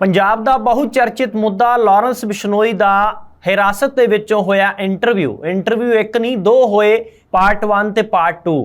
ਪੰਜਾਬ ਦਾ ਬਹੁ ਚਰਚਿਤ ਮੁੱਦਾ ਲਾਰੈਂਸ ਬਿਸ਼ਨੋਈ ਦਾ ਹਿਰਾਸਤ ਦੇ ਵਿੱਚੋਂ ਹੋਇਆ ਇੰਟਰਵਿਊ। ਇੰਟਰਵਿਊ ਇੱਕ ਨਹੀਂ, ਦੋ ਹੋਏ ਪਾਰਟ 1 ਤੇ ਪਾਰਟ 2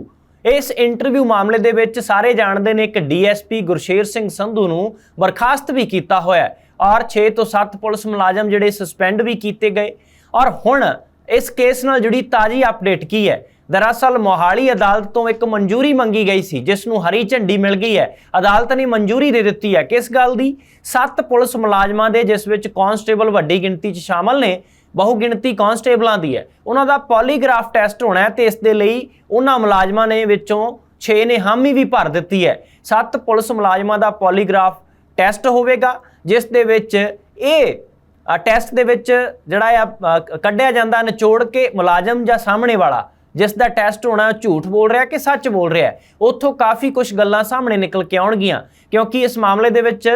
ਇਸ ਇੰਟਰਵਿਊ ਮਾਮਲੇ ਦੇ ਵਿੱਚ ਸਾਰੇ ਜਾਣਦੇ ਨੇ ਕਿ ਡੀਐਸਪੀ ਗੁਰਸ਼ੇਰ ਸਿੰਘ ਸੰਧੂ ਨੂੰ ਬਰਖਾਸਤ ਵੀ ਕੀਤਾ ਹੋਇਆ ਔਰ 6 ਤੋਂ 7 ਪੁਲਿਸ ਮੁਲਾਜ਼ਮ ਜਿਹੜੇ ਸਸਪੈਂਡ ਵੀ ਕੀਤੇ ਗਏ। ਔਰ ਹੁਣ ਇਸ ਕੇਸ ਨਾਲ ਜੁੜੀ ਤਾਜੀ ਅਪਡੇਟ ਕੀ ਹੈ? ਦਰਅਸਲ ਮੋਹਾਲੀ ਅਦਾਲਤ ਤੋਂ ਇੱਕ ਮਨਜ਼ੂਰੀ ਮੰਗੀ ਗਈ ਸੀ, ਜਿਸ ਨੂੰ ਹਰੀ ਝੰਡੀ ਮਿਲ ਗਈ ਹੈ। ਅਦਾਲਤ ਨੇ ਮਨਜ਼ੂਰੀ ਦੇ ਦਿੱਤੀ ਹੈ ਕਿਸ ਗੱਲ ਦੀ ਸੱਤ ਪੁਲਿਸ ਮੁਲਾਜ਼ਮਾਂ ਦੇ, ਜਿਸ ਵਿੱਚ ਕਾਂਸਟੇਬਲ ਵੱਡੀ ਗਿਣਤੀ 'ਚ ਸ਼ਾਮਲ ਨੇ ਬਹੁ ਗਿਣਤੀ ਕਾਂਸਟੇਬਲਾਂ ਦੀ ਹੈ। ਉਹਨਾਂ ਦਾ ਪੋਲੀਗ੍ਰਾਫ ਟੈਸਟ ਹੋਣਾ ਹੈ ਤੇ ਇਸ ਦੇ ਲਈ ਉਹਨਾਂ ਮੁਲਾਜ਼ਮਾਂ ਨੇ ਵਿੱਚੋਂ 6 ਨੇ ਹਾਮੀ ਵੀ ਭਰ ਦਿੱਤੀ ਹੈ। ਸੱਤ ਪੁਲਿਸ ਮੁਲਾਜ਼ਮਾਂ ਦਾ ਪੋਲੀਗ੍ਰਾਫ ਟੈਸਟ ਹੋਵੇਗਾ, ਜਿਸ ਦੇ ਵਿੱਚ ਇਹ ਟੈਸਟ ਦੇ ਵਿੱਚ ਜਿਹੜਾ ਆ ਕੱਢਿਆ ਜਾਂਦਾ ਨਿਚੋੜ ਕੇ ਮੁਲਾਜ਼ਮ ਜਾਂ ਸਾਹਮਣੇ ਵਾਲਾ ਜਿਸ ਦਾ ਟੈਸਟ ਹੋਣਾ ਝੂਠ ਬੋਲ ਰਿਹਾ ਕਿ ਸੱਚ ਬੋਲ ਰਿਹਾ ਉੱਥੋਂ ਕਾਫੀ ਕੁਝ ਗੱਲਾਂ ਸਾਹਮਣੇ ਨਿਕਲ ਕੇ ਆਉਣਗੀਆਂ, ਕਿਉਂਕਿ ਇਸ ਮਾਮਲੇ ਦੇ ਵਿੱਚ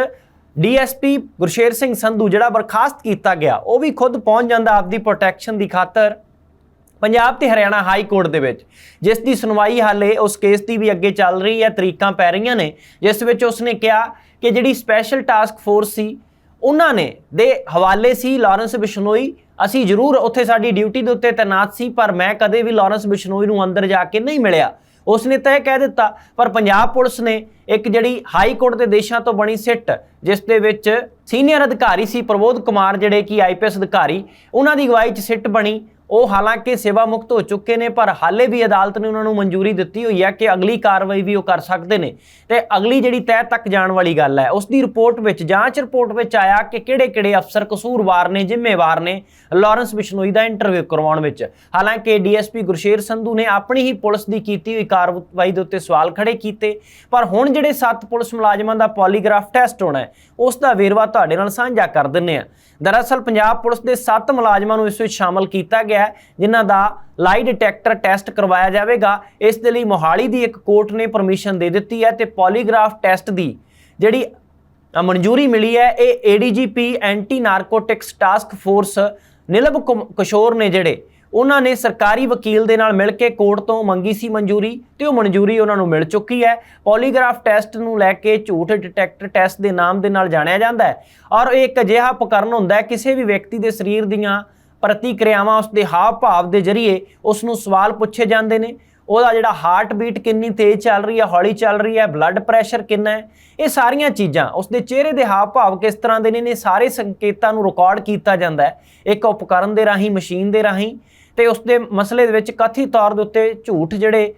ਡੀਐਸਪੀ ਗੁਰਸ਼ੇਰ ਸਿੰਘ ਸੰਧੂ ਜਿਹੜਾ ਬਰਖਾਸਤ ਕੀਤਾ ਗਿਆ, ਉਹ ਵੀ ਖੁਦ ਪਹੁੰਚ ਜਾਂਦਾ ਆਪਦੀ ਪ੍ਰੋਟੈਕਸ਼ਨ ਦੀ ਖਾਤਰ ਪੰਜਾਬ ਤੇ ਹਰਿਆਣਾ ਹਾਈ ਕੋਰਟ ਦੇ ਵਿੱਚ। ਜਿਸ ਦੀ ਸੁਣਵਾਈ ਹਾਲੇ ਉਸ ਕੇਸ ਦੀ ਵੀ ਅੱਗੇ ਚੱਲ ਰਹੀ ਹੈ, ਤਰੀਕਾਂ ਪੈ ਰਹੀਆਂ ਨੇ, ਜਿਸ ਵਿੱਚ ਉਸਨੇ ਕਿਹਾ ਕਿ ਜਿਹੜੀ ਸਪੈਸ਼ਲ ਟਾਸਕ ਫੋਰਸ ਸੀ, ਉਹਨਾਂ ਨੇ ਦੇ ਹਵਾਲੇ ਸੀ ਲਾਰੈਂਸ ਬਿਸ਼ਨੋਈ ਅਸੀਂ ਜ਼ਰੂਰ ਉੱਥੇ ਸਾਡੀ ਡਿਊਟੀ ਦੇ ਉੱਤੇ ਤੈਨਾਤ ਸੀ, ਪਰ ਮੈਂ ਕਦੇ ਵੀ ਲਾਰੈਂਸ ਬਿਸ਼ਨੋਈ ਨੂੰ ਅੰਦਰ ਜਾ ਕੇ ਨਹੀਂ ਮਿਲਿਆ। ਉਸਨੇ ਤਾਂ ਇਹ ਕਹਿ ਦਿੱਤਾ, ਪਰ ਪੰਜਾਬ ਪੁਲਿਸ ਨੇ ਇੱਕ ਜਿਹੜੀ ਹਾਈ ਕੋਰਟ ਦੇ ਦੇਸ਼ਾਂ ਤੋਂ ਬਣੀ ਸਿੱਟ, ਜਿਸ ਦੇ ਵਿੱਚ ਸੀਨੀਅਰ ਅਧਿਕਾਰੀ ਸੀ ਪ੍ਰਬੋਧ ਕੁਮਾਰ, ਜਿਹੜੇ ਕਿ ਆਈਪੀਐਸ ਅਧਿਕਾਰੀ, ਉਹਨਾਂ ਦੀ ਅਗਵਾਈ 'ਚ ਸਿੱਟ ਬਣੀ। ਉਹ ਹਾਲਾਂਕਿ ਸੇਵਾ ਮੁਕਤ ਹੋ ਚੁੱਕੇ ਨੇ, ਪਰ ਹਾਲੇ ਵੀ ਅਦਾਲਤ ਨੇ ਉਹਨਾਂ ਨੂੰ ਮਨਜ਼ੂਰੀ ਦਿੱਤੀ ਹੋਈ ਹੈ ਕਿ ਅਗਲੀ ਕਾਰਵਾਈ ਵੀ ਉਹ ਕਰ ਸਕਦੇ ਨੇ। ਤੇ ਅਗਲੀ ਜਿਹੜੀ ਤੈਅ ਤੱਕ ਜਾਣ ਵਾਲੀ ਗੱਲ ਹੈ, ਉਸ ਦੀ ਰਿਪੋਰਟ ਵਿੱਚ, ਜਾਂਚ ਰਿਪੋਰਟ ਵਿੱਚ ਆਇਆ ਕਿ ਕਿਹੜੇ-ਕਿਹੜੇ ਅਫਸਰ ਕਸੂਰਵਾਰ ਨੇ, ਜ਼ਿੰਮੇਵਾਰ ਨੇ ਲਾਰੈਂਸ ਬਿਸ਼ਨੋਈ ਦਾ ਇੰਟਰਵਿਊ ਕਰਵਾਉਣ ਵਿੱਚ। ਹਾਲਾਂਕਿ ਡੀਐਸਪੀ ਗੁਰਸ਼ੇਰ ਸੰਧੂ ਨੇ ਆਪਣੀ ਹੀ ਪੁਲਿਸ ਦੀ ਕੀਤੀ ਹੋਈ ਕਾਰਵਾਈ ਦੇ ਉੱਤੇ ਸਵਾਲ ਖੜੇ ਕੀਤੇ, ਪਰ ਹੁਣ ਜਿਹੜੇ 7 ਪੁਲਿਸ ਮੁਲਾਜ਼ਮਾਂ ਦਾ ਪੋਲੀਗ੍ਰਾਫ ਟੈਸਟ ਹੋਣਾ ਹੈ, ਉਸ ਦਾ ਵੇਰਵਾ ਤੁਹਾਡੇ ਨਾਲ ਸਾਂਝਾ ਕਰ ਦਿੰਨੇ ਆ ਦਰਅਸਲ ਪੰਜਾਬ ਪੁਲਿਸ ਦੇ 7 ਮੁਲਾਜ਼ਮਾਂ ਨੂੰ ਇਸ ਵਿੱਚ ਸ਼ਾਮਲ ਕੀਤਾ ਗਿਆ ਹੈ, ਜਿਨ੍ਹਾਂ ਦਾ ਲਾਈ ਡਿਟੈਕਟਰ ਟੈਸਟ ਕਰਵਾਇਆ ਜਾਵੇਗਾ। ਇਸ ਦੇ ਲਈ ਮੋਹਾਲੀ ਦੀ ਇੱਕ ਕੋਰਟ ਨੇ ਪਰਮਿਸ਼ਨ ਦੇ ਦਿੱਤੀ ਹੈ ਤੇ ਪੋਲੀਗ੍ਰਾਫ ਟੈਸਟ ਦੀ ਜਿਹੜੀ ਮਨਜ਼ੂਰੀ ਮਿਲੀ ਹੈ, ਇਹ ADGP anti narcotics task force Nilabh Kishore ਨੇ ਜਿਹੜੇ, ਉਹਨਾਂ ਨੇ ਸਰਕਾਰੀ ਵਕੀਲ ਦੇ ਨਾਲ ਮਿਲ ਕੇ ਕੋਰਟ ਤੋਂ ਮੰਗੀ ਸੀ ਮਨਜ਼ੂਰੀ ਤੇ ਉਹ ਮਨਜ਼ੂਰੀ ਉਹਨਾਂ ਨੂੰ ਮਿਲ ਚੁੱਕੀ ਹੈ। ਪੋਲੀਗ੍ਰਾਫ ਟੈਸਟ ਨੂੰ ਲੈ ਕੇ ਝੂਠ ਡਿਟੈਕਟਰ ਟੈਸਟ ਦੇ ਨਾਮ ਦੇ ਨਾਲ ਜਾਣਿਆ ਜਾਂਦਾ ਹੈ। ਔਰ ਇਹ ਇੱਕ ਅਜਿਹਾ ਉਪਕਰਨ ਹੁੰਦਾ ਹੈ, ਕਿਸੇ ਵੀ ਵਿਅਕਤੀ ਦੇ ਸਰੀਰ ਦੀਆਂ ਪ੍ਰਤੀਕਿਰਿਆਵਾਂ ਉਸ ਦੇ ਹਾਵ ਭਾਵ ਦੇ ਜ਼ਰੀਏ ਉਸ ਨੂੰ ਸਵਾਲ ਪੁੱਛੇ ਜਾਂਦੇ ਨੇ। ਉਹਦਾ ਜਿਹੜਾ ਹਾਰਟ ਬੀਟ ਕਿੰਨੀ ਤੇਜ਼ ਚੱਲ ਰਹੀ ਹੈ, ਹੌਲੀ ਚੱਲ ਰਹੀ ਹੈ ਬਲੱਡ ਪ੍ਰੈਸ਼ਰ ਕਿੰਨਾ ਹੈ, ਇਹ ਸਾਰੀਆਂ ਚੀਜ਼ਾਂ ਉਸ ਦੇ ਚਿਹਰੇ ਦੇ ਹਾਵ ਭਾਵ ਕਿਸ ਤਰ੍ਹਾਂ ਦੇ ਨੇ ਨੇ ਸਾਰੇ ਸੰਕੇਤਾਂ ਨੂੰ ਰਿਕਾਰਡ ਕੀਤਾ ਜਾਂਦਾ ਹੈ। ਇੱਕ ਉਪਕਰਨ ਦੇ ਰਾਹੀਂ ਮਸ਼ੀਨ ਦੇ ਰਾਹੀਂ ਤੇ ਉਸ ਦੇ ਮਸਲੇ ਦੇ ਵਿੱਚ ਕਥਿਤ ਤੌਰ ਦੇ ਉੱਤੇ ਝੂਠ ਜਿਹੜੇ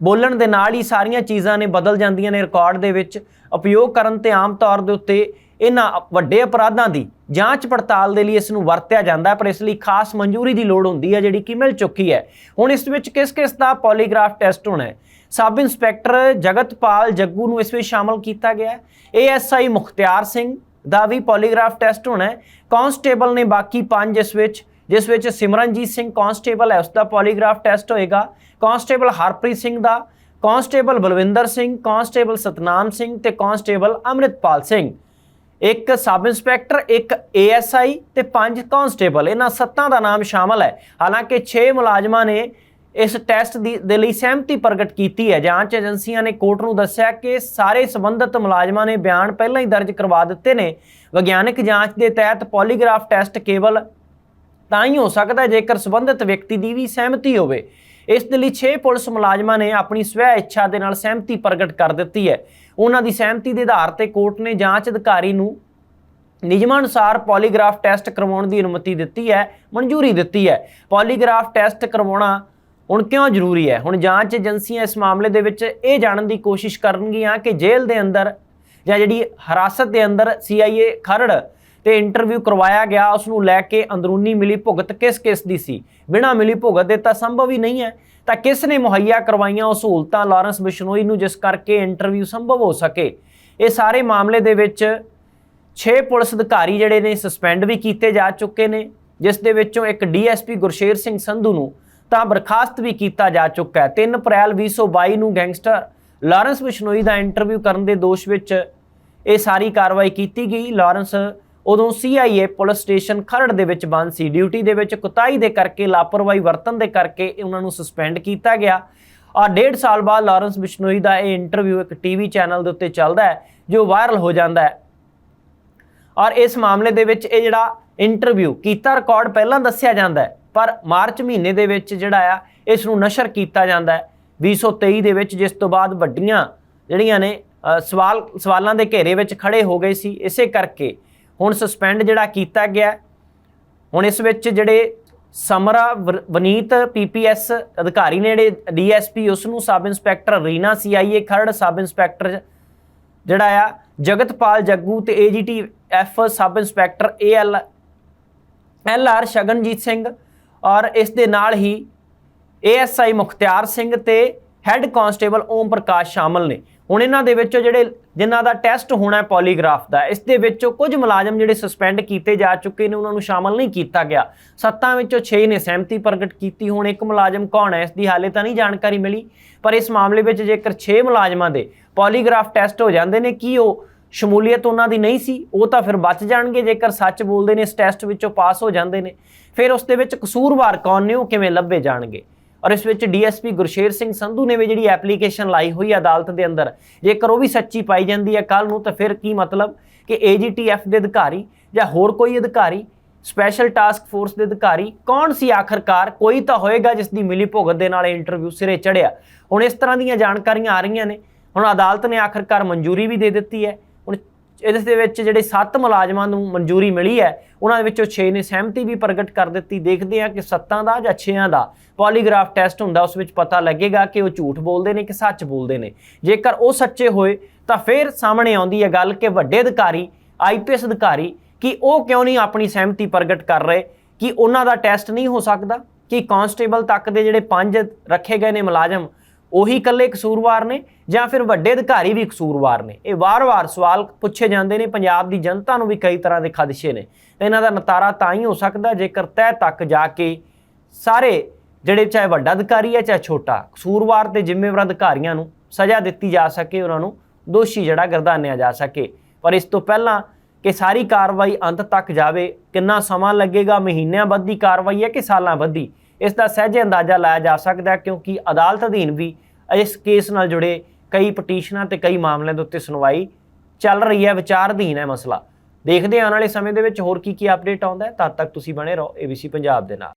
ਬੋਲਣ ਦੇ ਨਾਲ ਹੀ ਸਾਰੀਆਂ ਚੀਜ਼ਾਂ ਨੇ ਬਦਲ ਜਾਂਦੀਆਂ ਨੇ ਰਿਕਾਰਡ ਦੇ ਵਿੱਚ। ਉਪਯੋਗ ਕਰਨ ਤੇ ਆਮ ਤੌਰ ਦੇ ਉੱਤੇ ਇਹਨਾਂ ਵੱਡੇ ਅਪਰਾਧਾਂ ਦੀ ਜਾਂਚ ਪੜਤਾਲ ਦੇ ਲਈ ਇਸ ਨੂੰ ਵਰਤਿਆ ਜਾਂਦਾ ਹੈ, ਪਰ ਇਸ ਲਈ ਖਾਸ ਮਨਜ਼ੂਰੀ ਦੀ ਲੋੜ ਹੁੰਦੀ ਹੈ, ਜਿਹੜੀ ਕਿ ਮਿਲ ਚੁੱਕੀ ਹੈ। ਹੁਣ ਇਸ ਵਿੱਚ ਕਿਸ ਕਿਸ ਦਾ ਪੋਲੀਗ੍ਰਾਫ ਟੈਸਟ ਹੋਣਾ ਹੈ? ਸਬ ਇੰਸਪੈਕਟਰ ਜਗਤਪਾਲ ਜੱਗੂ ਨੂੰ ਇਸ ਵਿੱਚ ਸ਼ਾਮਲ ਕੀਤਾ ਗਿਆ ਹੈ। ਏਐਸਆਈ ਮੁਖਤਿਆਰ ਸਿੰਘ ਦਾ ਵੀ ਪੋਲੀਗ੍ਰਾਫ ਟੈਸਟ ਹੋਣਾ ਹੈ। ਕਾਂਸਟੇਬਲ ਨੇ ਬਾਕੀ ਪੰਜ ਇਸ ਵਿੱਚ, ਜਿਸ ਵਿੱਚ ਸਿਮਰਨਜੀਤ ਸਿੰਘ ਕਾਂਸਟੇਬਲ ਹੈ ਉਸ ਦਾ ਪੋਲੀਗ੍ਰਾਫ ਟੈਸਟ ਹੋਏਗਾ। ਕਾਂਸਟੇਬਲ ਹਰਪ੍ਰੀਤ ਸਿੰਘ ਦਾ, ਕਾਂਸਟੇਬਲ ਬਲਵਿੰਦਰ ਸਿੰਘ, ਕਾਂਸਟੇਬਲ ਸਤਨਾਮ ਸਿੰਘ ਤੇ ਕਾਂਸਟੇਬਲ ਅੰਮ੍ਰਿਤਪਾਲ ਸਿੰਘ। ਇੱਕ ਸਬ ਇੰਸਪੈਕਟਰ, ਇੱਕ ਏਐਸਆਈ ਤੇ ਪੰਜ ਕਾਂਸਟੇਬਲ। ਇਹਨਾਂ ਸੱਤਾਂ ਦਾ ਨਾਮ ਸ਼ਾਮਲ ਹੈ। ਹਾਲਾਂਕਿ 6 ਮੁਲਾਜ਼ਮਾਂ ਨੇ ਇਸ ਟੈਸਟ ਦੀ ਦੇ ਲਈ ਸਹਿਮਤੀ ਪ੍ਰਗਟ ਕੀਤੀ ਹੈ। ਜਾਂਚ ਏਜੰਸੀਆਂ ਨੇ ਕੋਰਟ ਨੂੰ ਦੱਸਿਆ ਕਿ ਸਾਰੇ ਸੰਬੰਧਿਤ ਮੁਲਾਜ਼ਮਾਂ ਨੇ ਬਿਆਨ ਪਹਿਲਾਂ ਹੀ ਦਰਜ ਕਰਵਾ ਦਿੱਤੇ ਨੇ। ਵਿਗਿਆਨਕ ਜਾਂਚ ਦੇ ਤਹਿਤ ਪੋਲੀਗ੍ਰਾਫ ਟੈਸਟ ਕੇਵਲ ਤਾਂ ਹੀ ਹੋ ਸਕਦਾ ਜੇਕਰ ਸੰਬੰਧਿਤ ਵਿਅਕਤੀ ਦੀ ਵੀ ਸਹਿਮਤੀ ਹੋਵੇ। ਇਸ ਦੇ ਲਈ 6 ਪੁਲਿਸ ਮੁਲਾਜ਼ਮਾਂ ਨੇ ਆਪਣੀ ਸਵੈ ਇੱਛਾ ਦੇ ਨਾਲ ਸਹਿਮਤੀ ਪ੍ਰਗਟ ਕਰ ਦਿੱਤੀ ਹੈ। ਉਹਨਾਂ ਦੀ ਸਹਿਮਤੀ ਦੇ ਆਧਾਰ ਤੇ ਕੋਰਟ ਨੇ ਜਾਂਚ ਅਧਿਕਾਰੀ ਨੂੰ ਨਿਯਮਾਂ ਅਨੁਸਾਰ ਪੋਲੀਗ੍ਰਾਫ ਟੈਸਟ ਕਰਵਾਉਣ ਦੀ ਅਨੁਮਤੀ ਦਿੱਤੀ ਹੈ, ਮਨਜ਼ੂਰੀ ਦਿੱਤੀ ਹੈ। ਪੋਲੀਗ੍ਰਾਫ ਟੈਸਟ ਕਰਵਾਉਣਾ ਹੁਣ ਕਿਉਂ ਜ਼ਰੂਰੀ ਹੈ? ਹੁਣ ਜਾਂਚ ਏਜੰਸੀਆਂ ਇਸ ਮਾਮਲੇ ਦੇ ਵਿੱਚ ਇਹ ਜਾਣਨ ਦੀ ਕੋਸ਼ਿਸ਼ ਕਰਨਗੀਆਂ ਕਿ ਜੇਲ੍ਹ ਦੇ ਅੰਦਰ ਜਾਂ ਜਿਹੜੀ ਹਿਰਾਸਤ ਦੇ ਅੰਦਰ ਸੀਆਈਏ ਖਰੜ ਤੇ ਇੰਟਰਵਿਊ ਕਰਵਾਇਆ ਗਿਆ ਉਸ ਨੂੰ ਲੈ ਕੇ ਅੰਦਰੂਨੀ ਮਿਲੀ ਭੁਗਤ ਕਿਸ ਕਿਸ ਦੀ ਸੀ? ਬਿਨਾਂ ਮਿਲੀ ਭੁਗਤ ਦੇ ਤਾਂ ਸੰਭਵ ਹੀ ਨਹੀਂ ਹੈ। ਤਾਂ ਕਿਸ ਨੇ ਮੁਹੱਈਆ ਕਰਵਾਈਆਂ ਉਹ ਸਹੂਲਤਾਂ ਲਾਰੈਂਸ ਬਿਸ਼ਨੋਈ ਨੂੰ ਜਿਸ ਕਰਕੇ ਇੰਟਰਵਿਊ ਸੰਭਵ ਹੋ ਸਕੇ? ਇਹ ਸਾਰੇ ਮਾਮਲੇ ਦੇ ਵਿੱਚ 6 ਪੁਲਿਸ ਅਧਿਕਾਰੀ ਜਿਹੜੇ ਨੇ ਸਸਪੈਂਡ ਵੀ ਕੀਤੇ ਜਾ ਚੁੱਕੇ ਨੇ, ਜਿਸ ਦੇ ਵਿੱਚੋਂ ਇੱਕ ਡੀਐਸਪੀ ਗੁਰਸ਼ੇਰ ਸਿੰਘ ਸੰਧੂ ਨੂੰ ਤਾਂ ਬਰਖਾਸਤ ਵੀ ਕੀਤਾ ਜਾ ਚੁੱਕਾ ਹੈ। 3 ਅਪ੍ਰੈਲ 2022 ਨੂੰ ਗੈਂਗਸਟਰ ਲਾਰੈਂਸ ਬਿਸ਼ਨੋਈ ਦਾ ਇੰਟਰਵਿਊ ਕਰਨ ਦੇ ਦੋਸ਼ ਵਿੱਚ ਇਹ ਸਾਰੀ ਕਾਰਵਾਈ ਕੀਤੀ ਗਈ। ਲਾਰੈਂਸ ਉਦੋਂ ਸੀਆਈਏ ਪੁਲਿਸ ਸਟੇਸ਼ਨ ਖਰੜ ਦੇ ਵਿੱਚ ਬੰਦ ਸੀ। ਡਿਊਟੀ ਦੇ ਵਿੱਚ ਕੁਤਾਈ ਦੇ ਕਰਕੇ ਲਾਪਰਵਾਹੀ ਵਰਤਨ ਦੇ ਕਰਕੇ ਉਹਨਾਂ ਨੂੰ ਸਸਪੈਂਡ ਕੀਤਾ ਗਿਆ। ਔਰ ਡੇਢ ਸਾਲ ਬਾਅਦ ਲਾਰੈਂਸ ਬਿਸ਼ਨੋਈ ਦਾ ਇਹ ਇੰਟਰਵਿਊ ਇੱਕ ਟੀਵੀ ਚੈਨਲ ਦੇ ਉੱਤੇ ਚੱਲਦਾ ਹੈ, ਜੋ ਵਾਇਰਲ ਹੋ ਜਾਂਦਾ ਹੈ। ਔਰ ਇਸ ਮਾਮਲੇ ਦੇ ਵਿੱਚ ਇਹ ਜਿਹੜਾ ਇੰਟਰਵਿਊ ਕੀਤਾ ਰਿਕਾਰਡ ਪਹਿਲਾਂ ਦੱਸਿਆ ਜਾਂਦਾ ਪਰ ਮਾਰਚ ਮਹੀਨੇ ਦੇ ਵਿੱਚ ਜਿਹੜਾ ਆ ਇਸ ਨੂੰ ਨਸ਼ਰ ਕੀਤਾ ਜਾਂਦਾ ਹੈ। 2023 ਦੇ ਵਿੱਚ ਜਿਸ ਤੋਂ ਬਾਅਦ ਵੱਡੀਆਂ ਜਿਹੜੀਆਂ ਨੇ ਸਵਾਲ, ਸਵਾਲਾਂ ਦੇ ਘੇਰੇ ਵਿੱਚ ਖੜੇ ਹੋ ਗਏ ਸੀ। ਇਸੇ ਕਰਕੇ ਹੁਣ ਸਸਪੈਂਡ ਜਿਹੜਾ ਕੀਤਾ ਗਿਆ, ਹੁਣ ਇਸ ਵਿੱਚ ਜਿਹੜੇ ਸਮਰਾ ਵਰ- ਵਨੀਤ ਪੀਪੀਐਸ ਅਧਿਕਾਰੀ ਨੇ ਜਿਹੜੇ ਡੀਐਸਪੀ ਉਸ ਨੂੰ sub inspector Reena CIA Kharar, sub inspector ਜਿਹੜਾ ਆ, ਜਗਤਪਾਲ ਜੱਗੂ ਤੇ AGT F sub inspector AL L R Shaganjit Singh ਔਰ ਇਸ ਦੇ ਨਾਲ ਹੀ ਏਐਸਆਈ ਮੁਖਤਿਆਰ ਸਿੰਘ ਤੇ ਹੈੱਡ ਕਾਂਸਟੇਬਲ ਓਮ ਪ੍ਰਕਾਸ਼ ਸ਼ਾਮਲ ਨੇ। ਹੁਣ ਇਹਨਾਂ ਦੇ ਵਿੱਚੋਂ ਜਿਹੜੇ ਜਿਨ੍ਹਾਂ ਦਾ ਟੈਸਟ ਹੋਣਾ ਹੈ ਪੋਲੀਗ੍ਰਾਫ ਦਾ, ਇਸ ਦੇ ਵਿੱਚੋਂ ਕੁਝ ਮੁਲਾਜ਼ਮ ਜਿਹੜੇ ਸਸਪੈਂਡ ਕੀਤੇ ਜਾ ਚੁੱਕੇ ਨੇ, ਉਹਨਾਂ ਨੂੰ ਸ਼ਾਮਲ ਨਹੀਂ ਕੀਤਾ ਗਿਆ। ਸੱਤਾਂ ਵਿੱਚੋਂ 6 ਨੇ ਸਹਿਮਤੀ ਪ੍ਰਗਟ ਕੀਤੀ, ਹੁਣ ਇੱਕ ਮੁਲਾਜ਼ਮ ਕੌਣ ਹੈ, ਇਸ ਦੀ ਹਾਲੇ ਤਾਂ ਨਹੀਂ ਜਾਣਕਾਰੀ ਮਿਲੀ। ਪਰ ਇਸ ਮਾਮਲੇ ਵਿੱਚ ਜੇਕਰ 6 ਮੁਲਾਜ਼ਮਾਂ ਦੇ ਪੋਲੀਗ੍ਰਾਫ ਟੈਸਟ ਹੋ ਜਾਂਦੇ ਨੇ, ਕੀ ਉਹ ਸ਼ਮੂਲੀਅਤ ਉਹਨਾਂ ਦੀ ਨਹੀਂ ਸੀ? ਉਹ ਤਾਂ ਫਿਰ ਬਚ ਜਾਣਗੇ, ਜੇਕਰ ਸੱਚ ਬੋਲਦੇ ਨੇ, ਇਸ ਟੈਸਟ ਵਿੱਚੋਂ ਪਾਸ ਹੋ ਜਾਂਦੇ ਨੇ। ਫਿਰ ਉਸ ਦੇ ਵਿੱਚ ਕਸੂਰਵਾਰ ਕੌਣ ਨੇ, ਉਹ ਕਿਵੇਂ ਲੱਭੇ ਜਾਣਗੇ? ਔਰ ਇਸ ਵਿੱਚ ਡੀਐਸਪੀ ਗੁਰਸ਼ੇਰ ਸਿੰਘ ਸੰਧੂ ਨੇ ਵੀ ਜਿਹੜੀ ਐਪਲੀਕੇਸ਼ਨ ਲਾਈ ਹੋਈ ਹੈ ਅਦਾਲਤ ਦੇ ਅੰਦਰ, ਜੇਕਰ ਉਹ ਵੀ ਸੱਚੀ ਪਾਈ ਜਾਂਦੀ ਹੈ ਕੱਲ ਨੂੰ ਤਾਂ ਫਿਰ ਕੀ ਮਤਲਬ ਕਿ ਏਜੀਟੀਐਫ ਦੇ ਅਧਿਕਾਰੀ ਜਾਂ ਹੋਰ ਕੋਈ ਅਧਿਕਾਰੀ, ਸਪੈਸ਼ਲ ਟਾਸਕ ਫੋਰਸ ਦੇ ਅਧਿਕਾਰੀ, ਕੌਣ ਸੀ ਆਖਰਕਾਰ? ਕੋਈ ਤਾਂ ਹੋਏਗਾ ਜਿਸ ਦੀ ਮਿਲੀ ਭੁਗਤ ਦੇ ਨਾਲ ਇੰਟਰਵਿਊ ਸਿਰੇ ਚੜਿਆ ਹੁਣ ਇਸ ਤਰ੍ਹਾਂ ਦੀਆਂ ਜਾਣਕਾਰੀਆਂ ਆ ਰਹੀਆਂ ਨੇ। ਹੁਣ ਅਦਾਲਤ ਨੇ ਆਖਰਕਾਰ ਮਨਜ਼ੂਰੀ ਵੀ ਦੇ ਦਿੱਤੀ ਹੈ। ਹੁਣ ਇਸ ਦੇ ਵਿੱਚ ਜਿਹੜੇ 7 ਮੁਲਾਜ਼ਮਾਂ ਨੂੰ ਮਨਜ਼ੂਰੀ ਮਿਲੀ ਹੈ, ਉਹਨਾਂ ਦੇ ਵਿੱਚੋਂ 6 ਨੇ ਸਹਿਮਤੀ ਵੀ ਪ੍ਰਗਟ ਕਰ ਦਿੱਤੀ। ਦੇਖਦੇ ਹਾਂ ਕਿ ਸੱਤਾਂ ਦਾ ਜਾਂ 6 ਦਾ ਪੋਲੀਗ੍ਰਾਫ ਟੈਸਟ ਹੁੰਦਾ, ਉਸ ਵਿੱਚ ਪਤਾ ਲੱਗੇਗਾ ਕਿ ਉਹ ਝੂਠ ਬੋਲਦੇ ਨੇ ਕਿ ਸੱਚ ਬੋਲਦੇ ਨੇ। ਜੇਕਰ ਉਹ ਸੱਚੇ ਹੋਏ, ਤਾਂ ਫਿਰ ਸਾਹਮਣੇ ਆਉਂਦੀ ਹੈ ਗੱਲ ਕਿ ਵੱਡੇ ਅਧਿਕਾਰੀ ਆਈਪੀਐਸ ਅਧਿਕਾਰੀ, ਕਿ ਉਹ ਕਿਉਂ ਨਹੀਂ ਆਪਣੀ ਸਹਿਮਤੀ ਪ੍ਰਗਟ ਕਰ ਰਹੇ? ਕਿ ਉਹਨਾਂ ਦਾ ਟੈਸਟ ਨਹੀਂ ਹੋ ਸਕਦਾ? ਕਿ ਕਾਂਸਟੇਬਲ ਤੱਕ ਦੇ ਜਿਹੜੇ ਪੰਜ ਰੱਖੇ ਗਏ ਨੇ ਮੁਲਾਜ਼ਮ ਉਹੀ ਇਕੱਲੇ ਕਸੂਰਵਾਰ ਨੇ ਜਾਂ ਫਿਰ ਵੱਡੇ ਅਧਿਕਾਰੀ ਵੀ ਕਸੂਰਵਾਰ ਨੇ? ਇਹ ਵਾਰ-ਵਾਰ ਸਵਾਲ ਪੁੱਛੇ ਜਾਂਦੇ ਨੇ, ਪੰਜਾਬ ਦੀ ਜਨਤਾ ਨੂੰ ਵੀ ਕਈ ਤਰ੍ਹਾਂ ਦੇ ਖਦਸ਼ੇ ਨੇ। ਇਹਨਾਂ ਦਾ ਨਤਾਰਾ ਤਾਂ ਹੀ ਹੋ ਸਕਦਾ ਜੇਕਰ ਤਹਿ ਤੱਕ ਜਾ ਕੇ ਸਾਰੇ ਜਿਹੜੇ ਚਾਹੇ ਵੱਡਾ ਅਧਿਕਾਰੀ ਹੈ, ਚਾਹੇ ਛੋਟਾ, ਕਸੂਰਵਾਰ ਤੇ ਜ਼ਿੰਮੇਵਾਰ ਅਧਿਕਾਰੀਆਂ ਨੂੰ ਸਜ਼ਾ ਦਿੱਤੀ ਜਾ ਸਕੇ, ਉਹਨਾਂ ਨੂੰ ਦੋਸ਼ੀ ਜਿਹੜਾ ਗਰਦਾਨਿਆ ਜਾ ਸਕੇ। ਪਰ ਇਸ ਤੋਂ ਪਹਿਲਾਂ ਕਿ ਸਾਰੀ ਕਾਰਵਾਈ ਅੰਤ ਤੱਕ ਜਾਵੇ, ਕਿੰਨਾ ਸਮਾਂ ਲੱਗੇਗਾ, ਮਹੀਨਿਆਂ ਬੱਧੀ ਕਾਰਵਾਈ ਹੈ ਕਿ ਸਾਲਾਂ ਬੱਧੀ ਇਸ ਦਾ ਸਹਿਜੇ ਅੰਦਾਜ਼ਾ ਲਾਇਆ ਜਾ ਸਕਦਾ ਕਿਉਂਕਿ ਅਦਾਲਤ ਅਧੀਨ ਵੀ ਇਸ ਕੇਸ ਨਾਲ ਜੁੜੇ ਕਈ ਪਟੀਸ਼ਨਾਂ ਤੇ ਕਈ ਮਾਮਲਿਆਂ ਦੇ ਉੱਤੇ ਸੁਣਵਾਈ ਚੱਲ ਰਹੀ ਹੈ ਵਿਚਾਰ ਅਧੀਨ ਹੈ ਮਸਲਾ। ਦੇਖਦੇ ਆਉਣ ਵਾਲੇ ਸਮੇਂ ਦੇ ਵਿੱਚ ਹੋਰ ਕੀ ਕੀ ਅਪਡੇਟ ਆਉਂਦਾ ਹੈ, ਤਦ ਤੱਕ ਤੁਸੀਂ ਬਣੇ ਰਹੋ ABC ਪੰਜਾਬ ਦੇ ਨਾਲ।